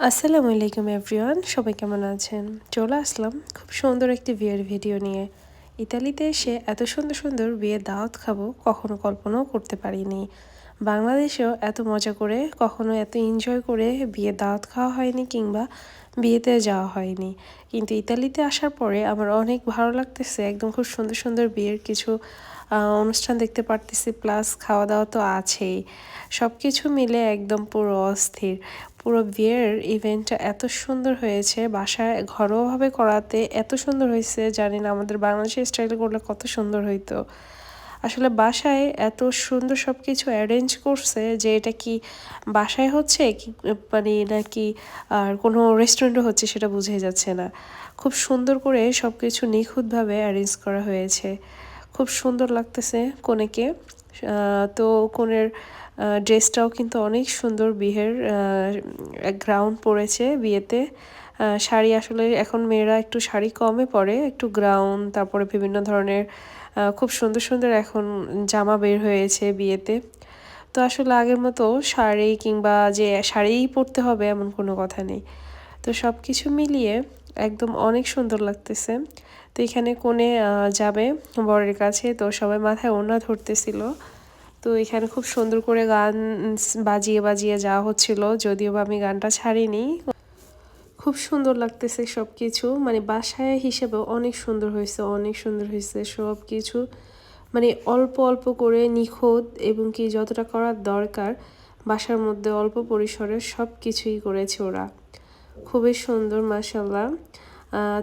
আসসালামু আলাইকুম এভরিওয়ান, সবাই কেমন আছেন? চলে আসলাম খুব সুন্দর একটি বিয়ের ভিডিও নিয়ে। ইতালিতে এসে এত সুন্দর সুন্দর বিয়ের দাওয়াত খাব কখনো কল্পনাও করতে পারিনি। বাংলাদেশেও এত মজা করে, কখনো এত এনজয় করে বিয়ের দাওয়াত খাওয়া হয়নি কিংবা বিয়েতে যাওয়া হয়নি। কিন্তু ইতালিতে আসার পরে আমার অনেক ভালো লাগতেছে, একদম খুব সুন্দর সুন্দর বিয়ের কিছু অনুষ্ঠান দেখতে পারতেছি প্লাস খাওয়া দাওয়া তো আছেই। সব কিছু মিলে একদম পুরো অস্থির। পুরো বিয়ের ইভেন্টটা এত সুন্দর হয়েছে, বাসায় ঘরোয়াভাবে করাতে এত সুন্দর হয়েছে, জানি না আমাদের বাংলাদেশের স্টাইলে করলে কত সুন্দর হইতো। আসলে বাসায় এত সুন্দর সব কিছু অ্যারেঞ্জ করছে যে এটা কি বাসায় হচ্ছে কি মানে নাকি আর কোনো রেস্টুরেন্টে হচ্ছে সেটা বুঝে যাচ্ছে না। খুব সুন্দর করে সব কিছু নিখুঁতভাবে অ্যারেঞ্জ করা হয়েছে। খুব সুন্দর লাগতেছে কনেকে। তো কনের ড্রেসটাও কিন্তু অনেক সুন্দর বিয়ের গ্রাউন্ড পরেছে বিয়েতে। শাড়ি আসলে এখন মেয়েরা একটু শাড়ি কমে পরে, একটু গ্রাউন তারপরে বিভিন্ন ধরনের খুব সুন্দর সুন্দর এখন জামা বের হয়েছে বিয়েতে। তো আসলে আগের মতো শাড়ি কিংবা যে শাড়িই পরতে হবে এমন কোনো কথা নেই। তো সব কিছু মিলিয়ে একদম অনেক সুন্দর লাগতেছে। তো এখানে কোণে যাবে বরের কাছে। তো সবাই মাথায় ওনা ধরতেছিল। তো এখানে খুব সুন্দর করে গান বাজিয়ে বাজিয়ে যাওয়া হচ্ছিল। যদিও বা আমি গানটা ছাড়িনি। খুব সুন্দর লাগতেছে সব কিছু মানে বাসায় হিসেবে অনেক সুন্দর হয়েছে, অনেক সুন্দর হয়েছে সব কিছু মানে অল্প অল্প করে নিখুঁত এবং কি যতটা করার দরকার, বাসার মধ্যে অল্প পরিসরে সব কিছুই করেছে ওরা। খুবই সুন্দর মাসাল্লাহ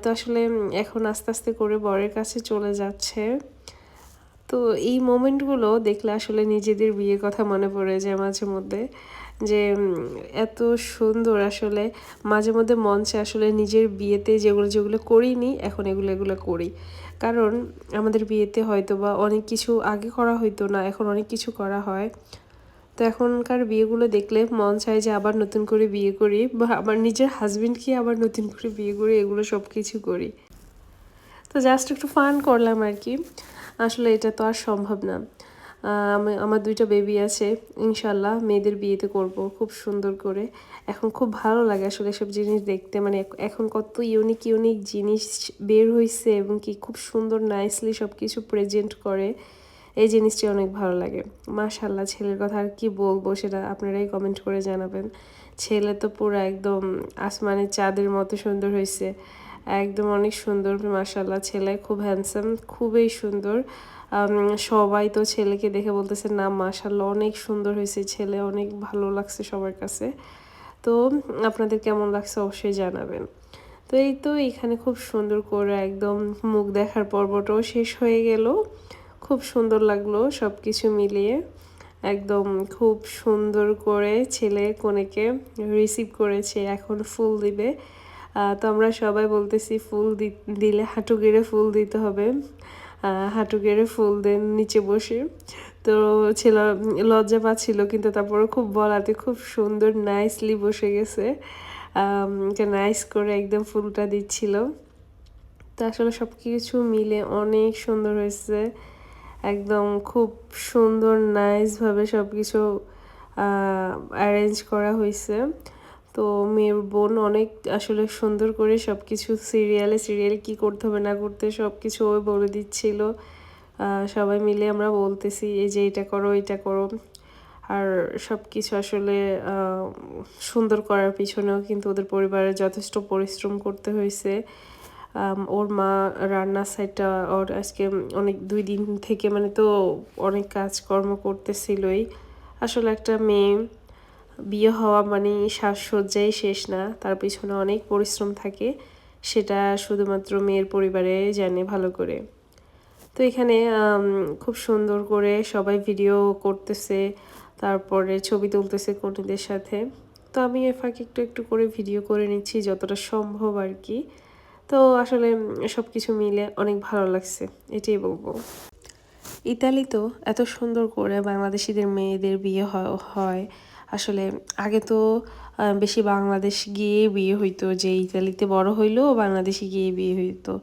তো আসলে এখন আস্তে আস্তে করে বরের কাছে চলে যাচ্ছে। তো এই মোমেন্টগুলো দেখলে আসলে নিজেদের বিয়ের কথা মনে পড়ে যায় মাঝে মধ্যে, যে এত সুন্দর আসলে মাঝে মধ্যে মঞ্চে আসলে নিজের বিয়েতে যেগুলো যেগুলো করিনি এখন এগুলো এগুলো করি। কারণ আমাদের বিয়েতে হয়তো বা অনেক কিছু আগে করা হইতো না, এখন অনেক কিছু করা হয়। তো এখনকার বিয়েগুলো দেখলে মন চায় যে আবার নতুন করে বিয়ে করি বা আমার নিজের হাজবেন্ডকে আবার নতুন করে বিয়ে করি, এগুলো সব কিছু করি। তো জাস্ট একটু ফান করলাম আর কি। আসলে এটা তো আর সম্ভব না। আমি, আমার দুইটা বেবি আছে, ইনশাল্লাহ মেয়েদের বিয়েতে করব খুব সুন্দর করে। এখন খুব ভালো লাগে আসলে এসব জিনিস দেখতে মানে এখন কত ইউনিক ইউনিক জিনিস বের হয়েছে এবং কি খুব সুন্দর নাইসলি সব কিছু প্রেজেন্ট করে। এই জিনিসটি অনেক ভালো লাগে। মাশাল্লাহ ছেলের কথা আর কি বলব সেটা আপনারাই কমেন্ট করে জানাবেন। ছেলে তো পুরো একদম আসমানের চাঁদের মতো সুন্দর হয়েছে একদম অনেক সুন্দর মাশাল্লাহ ছেলে খুব হ্যান্ডসাম খুবই সুন্দর। সবাই তো ছেলেকে দেখে বলতেছে, না মাশাল্লাহ অনেক সুন্দর হয়েছে ছেলে, অনেক ভালো লাগছে সবার কাছে। তো আপনাদের কেমন লাগছে অবশ্যই জানাবেন। তো এই তো এখানে খুব সুন্দর করে একদম মুখ দেখার পর্বটাও শেষ হয়ে গেল। খুব সুন্দর লাগল সব কিছু মিলিয়ে। একদম খুব সুন্দর করে ছেলে কনেকে রিসিভ করেছে, এখন ফুল দিবে। তো আমরা সবাই বলতেছি ফুল দিলে হাঁটু গেড়ে ফুল দিতে হবে। হাঁটু গেড়ে ফুল দেন নিচে বসে। তো ছেলে লজ্জা পাচ্ছিল, কিন্তু তারপরে খুব বলাতে খুব সুন্দর নাইসলি বসে গেছে। নাইস করে একদম ফুলটা দিচ্ছিল। তো আসলে সব কিছু মিলে অনেক সুন্দর হয়েছে। একদম খুব সুন্দর নাইসভাবে সব কিছু অ্যারেঞ্জ করা হয়েছে তো মেয়ের বোন অনেক আসলে সুন্দর করে সব কিছু সিরিয়ালে সিরিয়ালে কি করতে হবে না করতে সব কিছু ওই বলে দিচ্ছিল। সবাই মিলে আমরা বলতেছি, এই যে এটা করো এটা করো। আর সব কিছু আসলে সুন্দর করার পিছনেও কিন্তু ওদের পরিবারে যথেষ্ট পরিশ্রম করতে হয়েছে ওর মা রান্নার সাইডটা ওর আজকে অনেক দুই দিন থেকে মানে তো অনেক কাজকর্ম করতেছিলই। আসলে একটা মেয়ে, বিয়ে হওয়া মানে সাজসজ্জাই শেষ না, তার পিছনে অনেক পরিশ্রম থাকে, সেটা শুধুমাত্র মেয়ের পরিবারে জানে ভালো করে। তো এখানে খুব সুন্দর করে সবাই ভিডিও করতেছে, তারপরে ছবি তুলতেছে কর্মীদের সাথে। তো আমি এ ফাঁকে একটু একটু করে ভিডিও করে নিচ্ছি, যতটা সম্ভব আর কি। তো আসলে সব কিছু মিলে অনেক ভালো লাগছে, এটাই বলব। ইতালি তো এত সুন্দর করে বাংলাদেশিদের মেয়েদের বিয়ে হয়। আসলে আগে তো বেশি বাংলাদেশ গিয়ে বিয়ে হইতো, যে ইতালিতে বড় হইলেও বাংলাদেশে গিয়ে বিয়ে হইতো।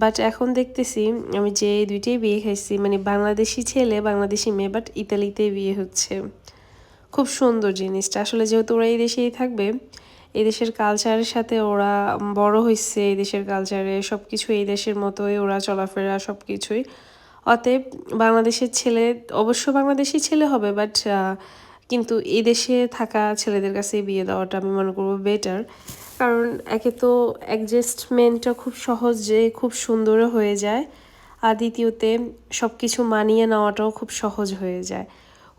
বাট এখন দেখতেছি, আমি যে দুইটাই বিয়ে খাইছি মানে বাংলাদেশি ছেলে, বাংলাদেশি মেয়ে, বাট ইতালিতে বিয়ে হচ্ছে। খুব সুন্দর জিনিসটা। আসলে যেহেতু ওরা এই দেশেই থাকবে এই দেশের কালচারের সাথে ওরা বড় হয়েছে এই দেশের কালচারে সব কিছু এই দেশের মতোই, ওরা চলাফেরা সব কিছুই অতএব বাংলাদেশের ছেলে, অবশ্য বাংলাদেশি ছেলে হবে বাট কিন্তু এই দেশে থাকা ছেলেদের কাছে বিয়ে দেওয়াটা আমি মনে করব বেটার কারণ একে তো অ্যাডজাস্টমেন্টটা খুব সহজে খুব সুন্দরও হয়ে যায়, আর দ্বিতীয়তে সব কিছু মানিয়ে নেওয়াটাও খুব সহজ হয়ে যায়।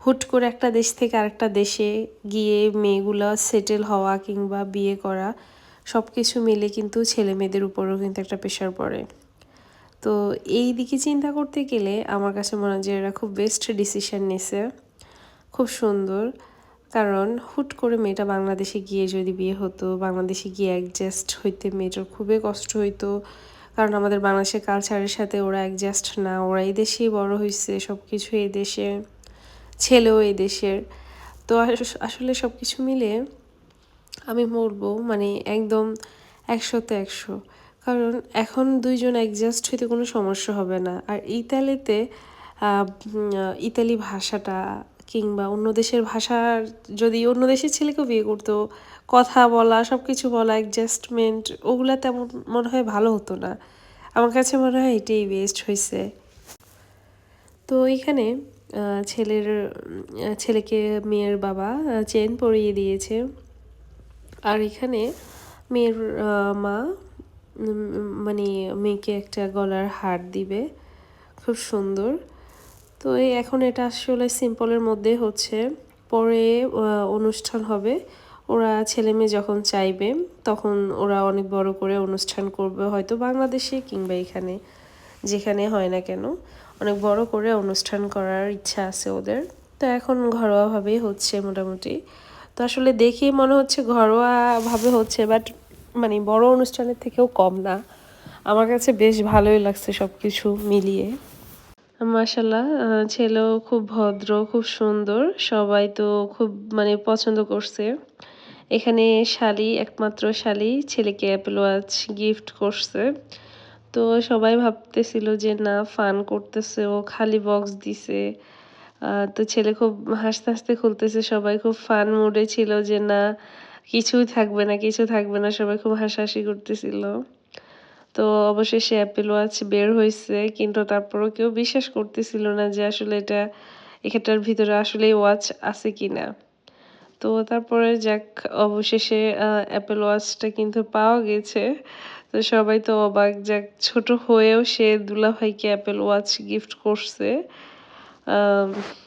হুট করে একটা দেশ থেকে আরেকটা দেশে গিয়ে মেয়েগুলো সেটেল হওয়া কিংবা বিয়ে করা সব কিছু মিলে কিন্তু ছেলে মেয়েদের উপরেও কিন্তু একটা প্রেশার পড়ে। তো এই দিকে চিন্তা করতে গেলে আমার কাছে মনে হয় যে এরা খুব বেস্ট ডিসিশন নিছে। খুব সুন্দর। কারণ হুট করে মেয়েটা বাংলাদেশে গিয়ে যদি বিয়ে হতো, বাংলাদেশে গিয়ে অ্যাডজাস্ট হইতে মেয়েটার খুবই কষ্ট হইতো। কারণ আমাদের বাংলাদেশের কালচারের সাথে ওরা অ্যাডজাস্ট না, ওরা এই দেশেই বড় হয়েছে সব কিছু এই দেশে। ছেলেও এই দেশের। তো আসলে সব কিছু মিলে আমি বলব মানে একদম একশোতে একশো। কারণ এখন দুইজন অ্যাডজাস্ট হইতে কোনো সমস্যা হবে না। আর ইতালিতে ইতালি ভাষাটা কিংবা অন্য দেশের ভাষার যদি অন্য দেশের ছেলেকেও বিয়ে করতো, কথা বলা সব কিছু বলা অ্যাডজাস্টমেন্ট ওগুলা তেমন মনে হয় ভালো হতো না। আমার কাছে মনে হয় এটাই বেস্ট হয়েছে তো এখানে ছেলের ছেলেকে মেয়ের বাবা চেন পরিয়ে দিয়েছে। আর এখানে মেয়ের মা মানে মেয়েকে একটা গলার হার দিবে। খুব সুন্দর। তো এই এখন এটা আসলে সিম্পলের মধ্যে হচ্ছে। পরে অনুষ্ঠান হবে। ওরা ছেলে মেয়ে যখন চাইবে, তখন ওরা অনেক বড় করে অনুষ্ঠান করবে, হয়তো বাংলাদেশে কিংবা এখানে, যেখানে হয় না কেন। অনেক বড় করে অনুষ্ঠান করার ইচ্ছা আছে ওদের। তো এখন ঘরোয়াভাবেই হচ্ছে মোটামুটি। তো আসলে দেখেই মনে হচ্ছে ঘরোয়াভাবে হচ্ছে বাট মানে বড় অনুষ্ঠানের থেকেও কম না। আমার কাছে বেশ ভালোই লাগছে সব কিছু মিলিয়ে মাসাল্লাহ ছেলেও খুব ভদ্র, খুব সুন্দর। সবাই তো খুব মানে পছন্দ করছে। এখানে শালি, একমাত্র শালি, ছেলেকে অ্যাপেল ওয়াচ গিফট করছে। তো সবাই ভাবতেছিল যে, না, ফান করতেছে ও, খালি বক্স দিছে। তো ছেলে খুব হাসতে হাসতে খুলতেছে, সবাই খুব ফান মুডে ছিল যে, না, কিছুই থাকবে না, কিছু থাকবে না। সবাই খুব হাসাহাসি করতেছিল। তো অবশেষে অ্যাপেল ওয়াচ বের হয়েছে কিন্তু তারপরও কেউ বিশ্বাস করতেছিল না যে, আসলে এটা এখানটার ভিতরে আসলে ওয়াচ আছে কিনা। তো তারপরে যাক, অবশেষে অ্যাপেল ওয়াচটা কিন্তু পাওয়া গেছে। তো সবাই তো অবাক যাক ছোট হয়েও সে দুলাভাইকে অ্যাপেল ওয়াচ গিফট করছে।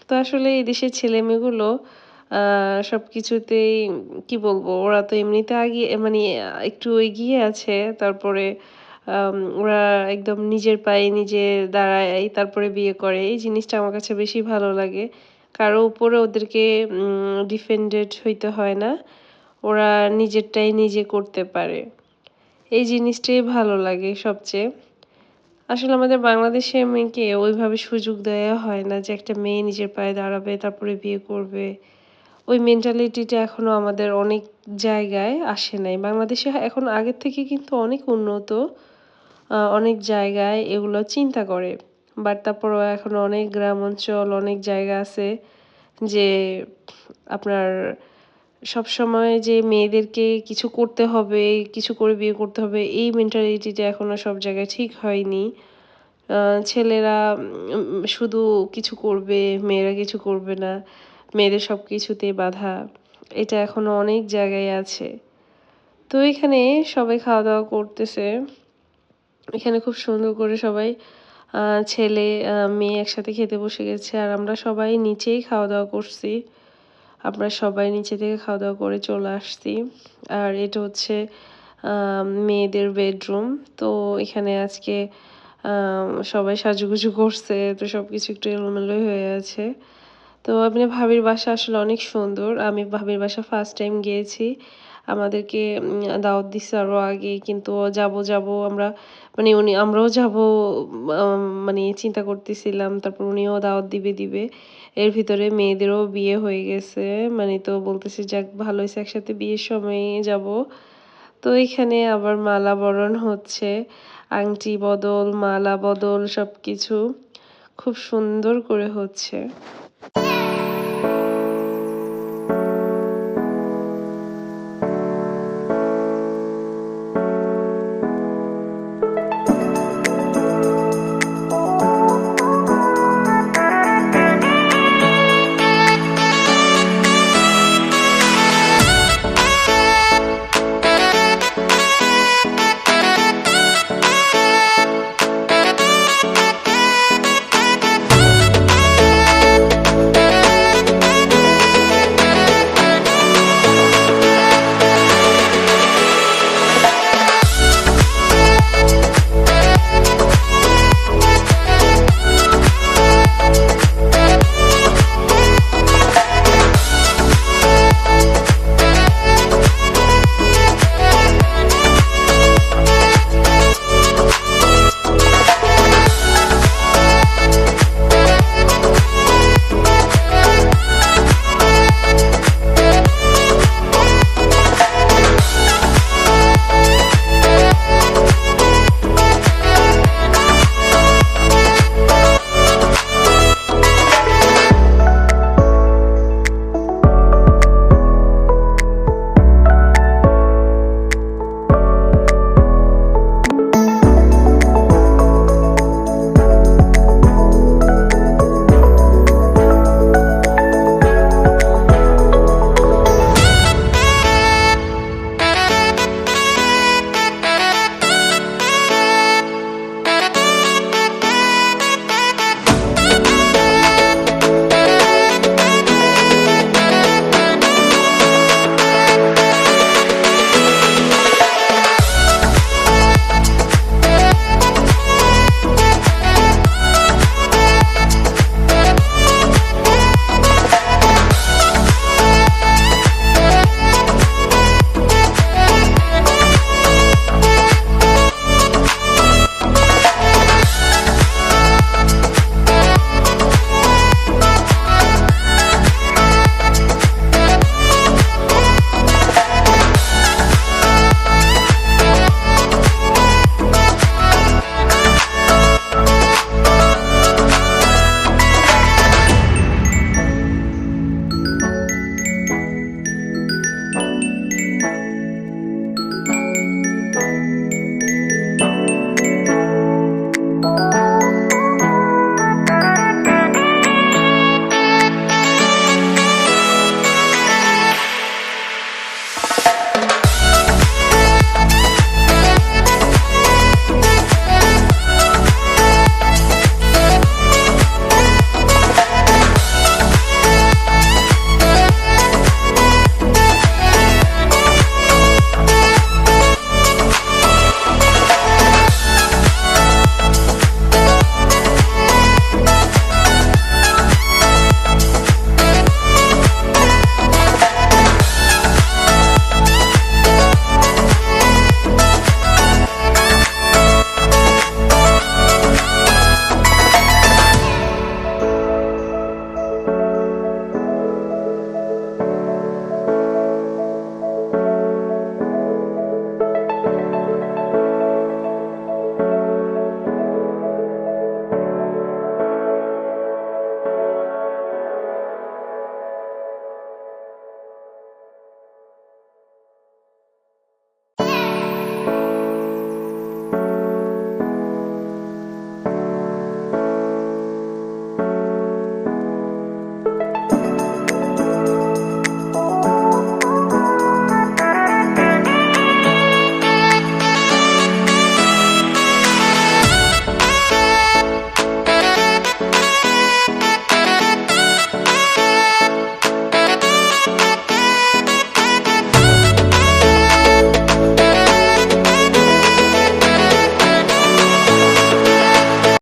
তো আসলে এই দেশের ছেলে মেয়েগুলো সব কিছুতেই কি বলব, ওরা তো এমনিতে আগিয়ে মানে একটু এগিয়ে আছে, তারপরে ওরা একদম নিজের পায়ে নিজে দাঁড়ায়, তারপরে বিয়ে করে। এই জিনিসটা আমার কাছে বেশি ভালো লাগে। কারও উপরে ওদেরকে ডিফেন্ডেড হইতে হয় না। ওরা নিজেরটাই নিজে করতে পারে। এই জিনিসটাই ভালো লাগে সবচেয়ে। আসলে আমাদের বাংলাদেশে মেয়েকে ওইভাবে সুযোগ দেওয়া হয় না যে একটা মেয়ে নিজের পায়ে দাঁড়াবে, তারপরে বিয়ে করবে। ওই মেন্টালিটিটা এখনও আমাদের অনেক জায়গায় আসে নাই। বাংলাদেশে এখন আগের থেকে কিন্তু অনেক উন্নত অনেক জায়গায় এগুলো চিন্তা করে। বাট তারপরও এখন অনেক গ্রাম অঞ্চল, অনেক জায়গা আছে যে আপনার সব সময় যে মেয়েদেরকে কিছু করতে হবে, কিছু করে বিয়ে করতে হবে, এই মেন্টালিটিটা এখনও সব জায়গায় ঠিক হয়নি। ছেলেরা শুধু কিছু করবে, মেয়েরা কিছু করবে না, মেয়েদের সব কিছুতে বাধা। এটা এখনও অনেক জায়গায় আছে। তো এখানে সবাই খাওয়া দাওয়া করতেছে। এখানে খুব সুন্দর করে সবাই ছেলে মেয়ে একসাথে খেতে বসে গেছে। আর আমরা সবাই নিচেই খাওয়া দাওয়া করছি। আমরা সবাই নিচে থেকে খাওয়া দাওয়া করে চলে আসছি। আর এটা হচ্ছে মেয়েদের বেডরুম। তো এখানে আজকে সবাই সাজুগুজু করছে, তো সব কিছু একটু এলোমেলোই হয়ে আছে। তো আপনি ভাবির বাসা আসলে অনেক সুন্দর। আমি ভাবির বাসা ফার্স্ট টাইম গিয়েছি। আমাদেরকে দাওয়াত দিচ্ছে আরও আগে, কিন্তু যাব যাব আমরা মানে উনি, আমরাও যাব মানে চিন্তা করতেছিলাম। তারপর উনিও দাওয়াত দিবে দিবে। এর ভিতরে মেয়েদেরও বিয়ে হয়ে গেছে। মানে তো বলতেছে, যাক, ভালো হয়েছে, একসাথে বিয়ের সময়ে যাব। তো এখানে আবার মালা বরণ হচ্ছে। আংটি বদল, মালা বদল সব কিছু খুব সুন্দর করে হচ্ছে।